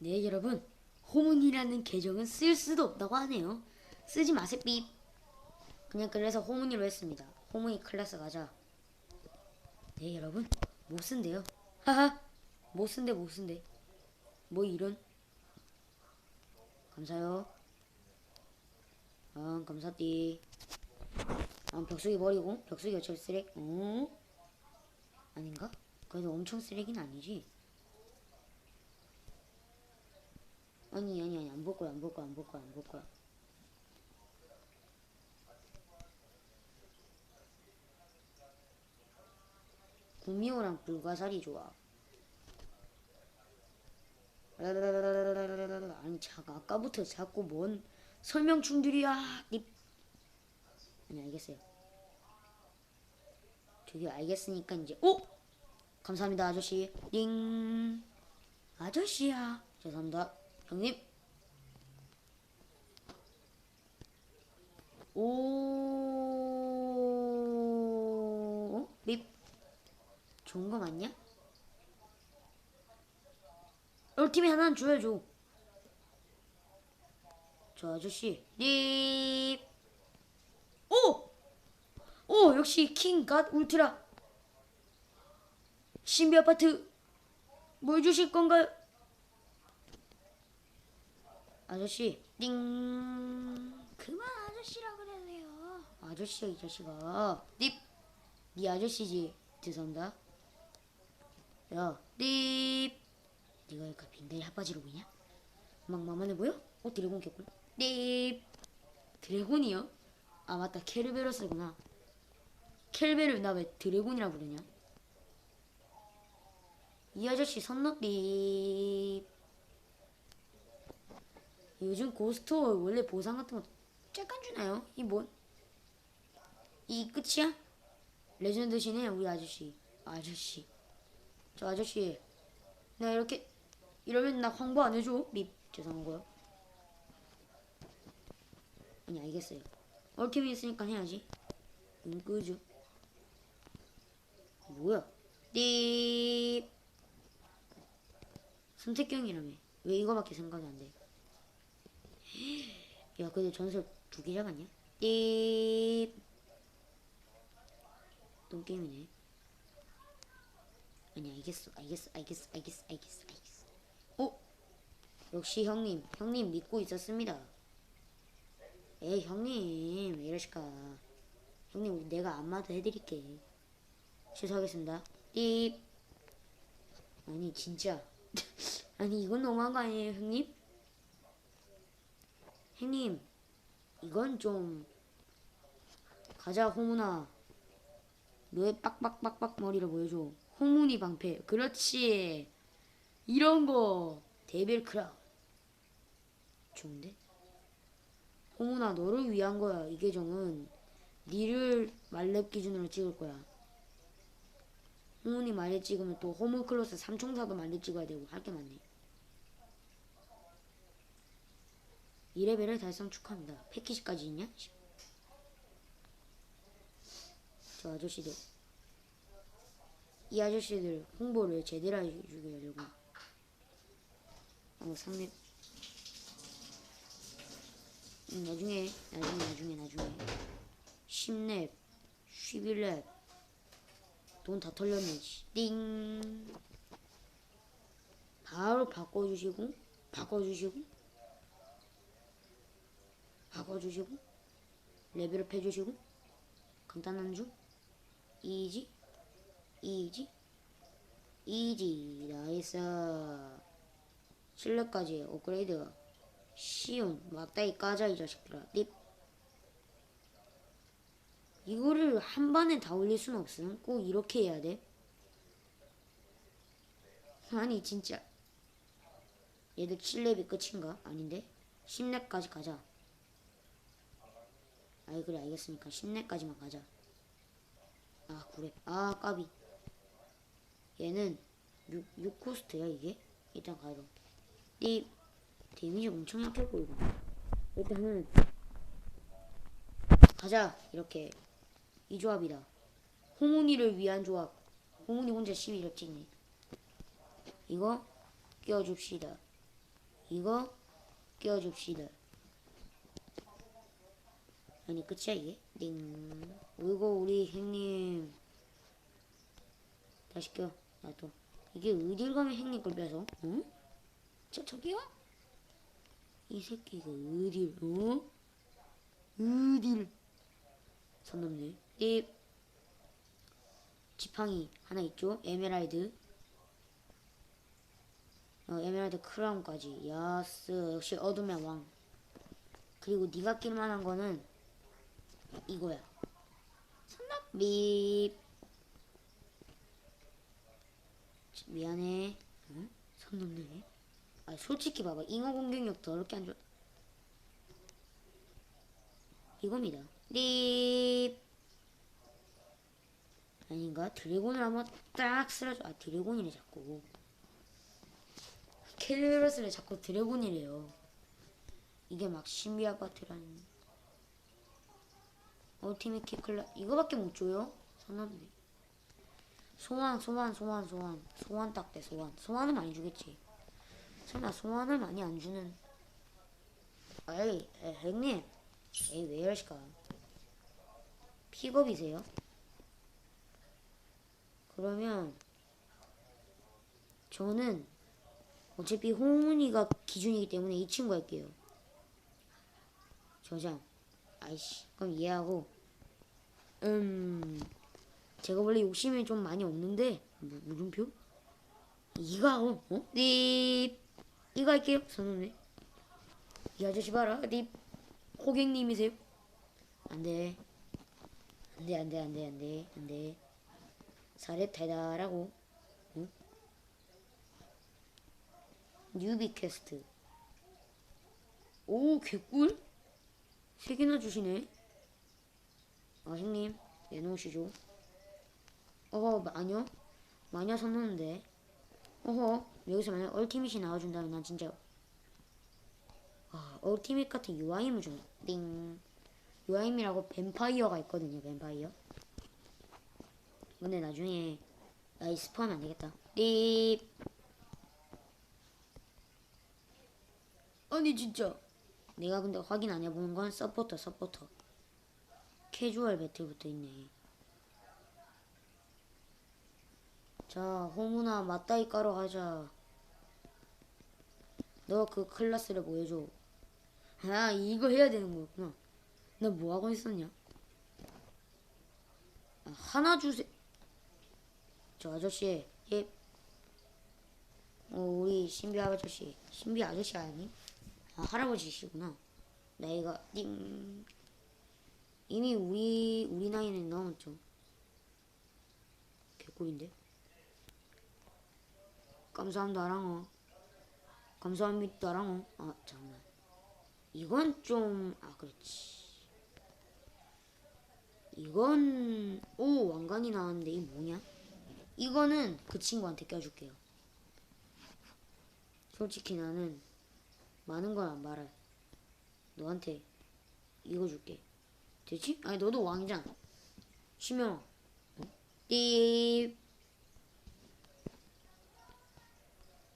네 여러분. 호문이라는 계정은 쓸 수도 없다고 하네요. 쓰지 마세요 삐. 그냥 그래서 호문이로 했습니다. 호문이 클래스 가자. 네 여러분. 못 쓴대요. 하하. 못 쓴대 못 쓴대. 뭐 이런. 감사요. 아 감사띠. 아 벽수기 버리고. 벽수기 어차피 쓰레기. 어? 아닌가? 그래도 엄청 쓰레기는 아니지 아니 아니 아니 안 볼 거야 안 볼 거야 안 볼 거야 안 볼 거야. 구미호랑 불가사리 좋아. 아니 자가 아까부터 자꾸 뭔 설명충들이야 립 아니 알겠어요. 저기 알겠으니까 이제 오! 감사합니다 아저씨. 띵. 아저씨야. 죄송합니다. 형님 오 어? 립 좋은 거 맞냐? 얼팀이 하나는 줘야죠 저 아저씨 립 오! 오 역시 킹 갓 울트라 신비 아파트 뭘 주실 건가요? 아저씨 띵 그만 아저씨라 그러세요 아저씨야 이 자식아 립! 네 아저씨지 죄송합니다 야 립! 네가 이까 빈대리 핫바지로 보이냐? 막 만만해 보여? 어 드래곤 켰구나 립! 드래곤이요? 아 맞다 케르베로스구나 켈베를 나 왜 드래곤이라 부르냐? 이 아저씨 선너삐 요즘 고스토어 원래 보상 같은 거 잠깐 주나요? 이 뭔? 이 끝이야? 레전드 시네 우리 아저씨. 아저씨. 저 아저씨 나 이렇게 이러면 나 홍보 안 해줘. 립 죄송한 거요. 아니 알겠어요. 얼팀이 있으니까 해야지. 응 끄죠? 뭐야? 띠. 선택경이라며. 왜 이거밖에 생각이 안 돼? 야 근데 전설 두 개 잡았냐? 띠. 똥게임이네. 아니 알겠어 알겠어 알겠어 알겠어 알겠어 알겠어. 어? 역시 형님 형님 믿고 있었습니다. 에이 형님 왜 이러실까? 형님 내가 안마도 해드릴게. 취소하겠습니다. 띠. 아니 진짜. 아니 이건 너무한 거 아니에요 형님? 형님 이건 좀 가자 호문아. 너의 빡빡빡빡 머리를 보여줘. 호문이 방패. 그렇지. 이런 거 데빌 크라운 좋은데? 호문아 너를 위한 거야. 이 계정은 니를 말렙 기준으로 찍을 거야. 호문이 말렙 찍으면 또 호문 클로스 삼총사도 말렙 찍어야 되고 할 게 많네 2레벨을 달성 축하합니다. 패키지까지 있냐? 저 아저씨들. 이 아저씨들 홍보를 제대로 해주게 하려고. 어 상렙 음, 나중에 나중에 나중에 나중에. 10렙 11렙 돈 다 털렸네 씨. 띵. 바로 바꿔주시고 바꿔주시고 바꿔주시고 레벨업 해주시고 간단한 중 이지? 이지? 이지. 나이스. 실력까지 업그레이드. 쉬운 막다이 까자 이 자식들아. 립. 이거를 한 번에 다 올릴 순 없음. 꼭 이렇게 해야 돼. 아니 진짜. 얘들 7렙이 끝인가? 아닌데? 10렙까지 가자 아이 그래 알겠으니까 10렙까지만 가자. 아 그래 아 까비. 얘는 6, 6코스트야 이게? 일단 가로 이 데미지 엄청 약해 보이고. 일단은 가자 이렇게. 이 조합이다. 호문이를 위한 조합. 호문이 혼자 12를 찍네. 이거 끼워줍시다. 이거 끼워줍시다. 아니 끝이야 이게? 띵. 그리고 우리 형님 다시 껴. 나도. 이게 어딜 가면 형님 걸 뺏어? 응? 저 저기요? 이 새끼가 어딜? 어? 어딜? 선 넘네. 띠. 지팡이 하나 있죠? 에메랄드. 어, 에메랄드 크라운까지. 야스. 역시 어둠의 왕. 그리고 네가 낄만한 거는 이거야. 밉. 미안해. 응? 손 넘네. 아 솔직히 봐봐. 잉어 공격력 더럽게 안 좋아. 이겁니다. 립. 아닌가? 드래곤을 한번 딱 쓸어줘. 아 드래곤이래 자꾸. 켈리러스를 자꾸 드래곤이래요. 이게 막 신비 아파트라는. 얼티밋 키클라 이거밖에 못 줘요? 선남네. 소환 소환 소환 소환 소환 딱대 소환 소환은 많이 주겠지. 설마 소환을 많이 안 주는. 에이 에, 형님 에이 왜 이러실까? 픽업이세요? 그러면 저는 어차피 홍은이가 기준이기 때문에 이 친구 할게요. 저장. 아이씨. 그럼 이해하고. 음. 제가 원래 욕심이 좀 많이 없는데 무, 물음표? 이거 어? 립. 이거 할게요. 선생님. 이 아저씨 봐라. 립. 호객님이세요? 안 돼. 안 돼, 안 돼, 안 돼, 안 돼, 안 돼. 사렙 달달하고. 응? 뉴비 퀘스트. 오, 개꿀? 세 개나 주시네. 아, 형님, 내놓으시죠. 어허, 마녀? 마녀 선 넘는데. 어허, 여기서 만약 얼티밋이 나와준다면 난 진짜. 아, 얼티밋 같은 유아임을 좀, 띵. 유아임이라고 뱀파이어가 있거든요, 뱀파이어. 근데 나중에, 나이 스포하면 안 되겠다. 립. 아니, 진짜. 내가 근데 확인 안 해보는 건 서포터 서포터. 캐주얼 배틀부터 있네. 자 호문아 맞다이 까러 가자. 너 그 클래스를 보여줘. 아 이거 해야 되는 거였구나. 나 뭐하고 있었냐? 아, 하나 주세 저 아저씨 예. 어, 우리 신비 아저씨. 신비 아저씨 아니? 아, 할아버지시구나. 나이가 띵. 이미 우리 우리 나이는 넘었죠. 개꿀인데. 감사합니다, 아랑어. 감사합니다, 아랑어. 아, 잠깐만. 이건 좀, 아, 그렇지. 이건, 오, 왕관이 나왔는데, 이 뭐냐? 이거는 그 친구한테 껴줄게요. 솔직히 나는 많은 건안 말해. 너한테 이거 줄게. 되지? 아니 너도 왕이잖아. 쉬면 띠